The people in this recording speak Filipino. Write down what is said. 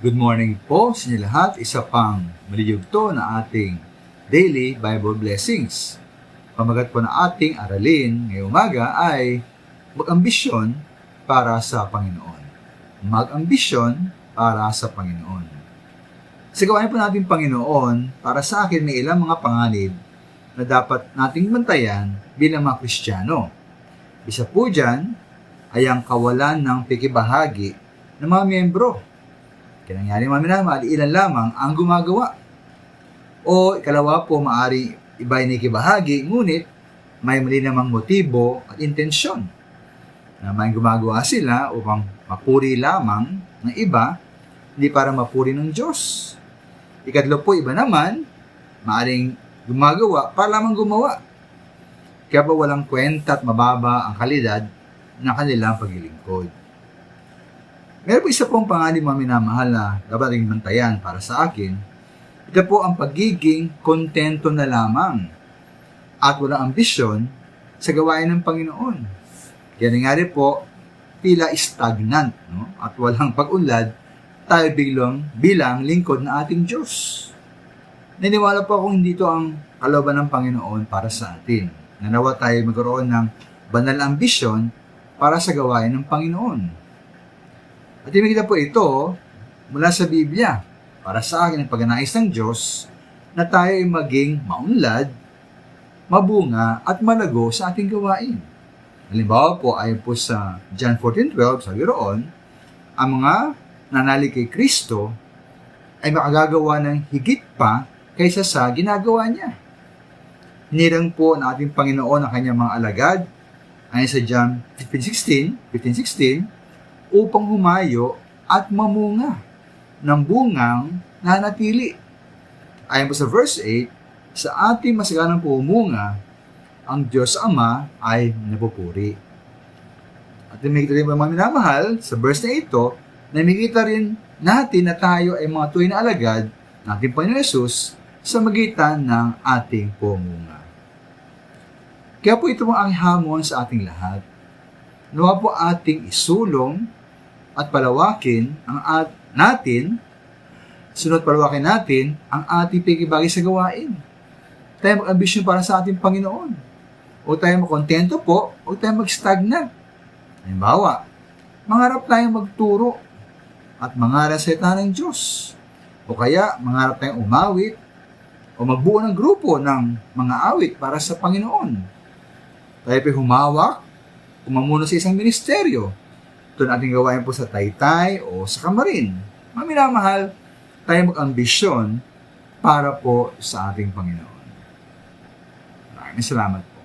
Good morning po sa inyo lahat. Isa pang maliyugto na ating daily Bible blessings. Pamagat po na ating aralin ngayong umaga ay mag-ambisyon para sa Panginoon. Mag-ambisyon para sa Panginoon. Sa gawain po natin Panginoon, para sa akin may ilang mga panganib na dapat nating bantayan bilang mga Kristiyano. Isa po dyan ay ang kawalan ng pikibahagi ng mga miyembro kaya nangyari mga minamahal, ilan lamang ang gumagawa. O ikalawa po, maari iba ni kibahagi, ngunit may mali namang motibo at intensyon na may gumagawa sila upang mapuri lamang ng iba, hindi para mapuri ng Diyos. Ikatlo po, iba naman, maaring gumagawa para lamang gumawa. Kaya ba walang kwenta at mababa ang kalidad ng kanilang paglilingkod. Meron po isa pong panganib mga minamahal na dapat rin mantayan para sa akin. Ito po ang pagiging kontento na lamang at walang ambisyon sa gawain ng Panginoon. Kaya nangyari po, tila stagnant no? at walang pag-unlad tayo biglang bilang lingkod na ating Diyos. Naniwala po akong hindi ito ang kalooban ng Panginoon para sa atin. Nanawa tayo magkaroon ng banal ambisyon para sa gawain ng Panginoon. At tinignan po ito mula sa Biblia para sa akin ang pagnanais ng Diyos na tayo ay maging maunlad, mabunga at malago sa ating gawain. Halimbawa po ay po sa John 14.12, sabi roon, ang mga nanali kay Kristo ay makagagawa ng higit pa kaysa sa ginagawa niya. Nirang po ng ating Panginoon ang kanyang mga alagad ayon sa John 15.16, 15.16, upang humayo at mamunga ng bungang nanatili. Ayon po sa verse 8, sa ating masaganang pumunga, ang Diyos Ama ay napupuri. At namikita rin mga minamahal, sa verse na ito, namikita rin natin na tayo ay mga tuwing na alagad ng ating Panginoon Yesus sa magitan ng ating pumunga. Kaya po ito ang hamon sa ating lahat. Nawa po ating isulong at palawakin ang at natin, sunod palawakin natin ang ating pagkibagay sa gawain. Tayo mag-ambisyon para sa ating Panginoon. O tayo makontento po, o tayo mag-stagnant. Halimbawa, mangarap tayong magturo at mangarap sa ita ng Diyos. O kaya, mangarap tayong umawit o magbuo ng grupo ng mga awit para sa Panginoon. Tayo pa humawak, umamuno sa isang ministeryo ito natin gawain po sa taytay o sa kamarin. Maminamahal, tayo mag-ambisyon para po sa ating Panginoon. Maraming salamat po.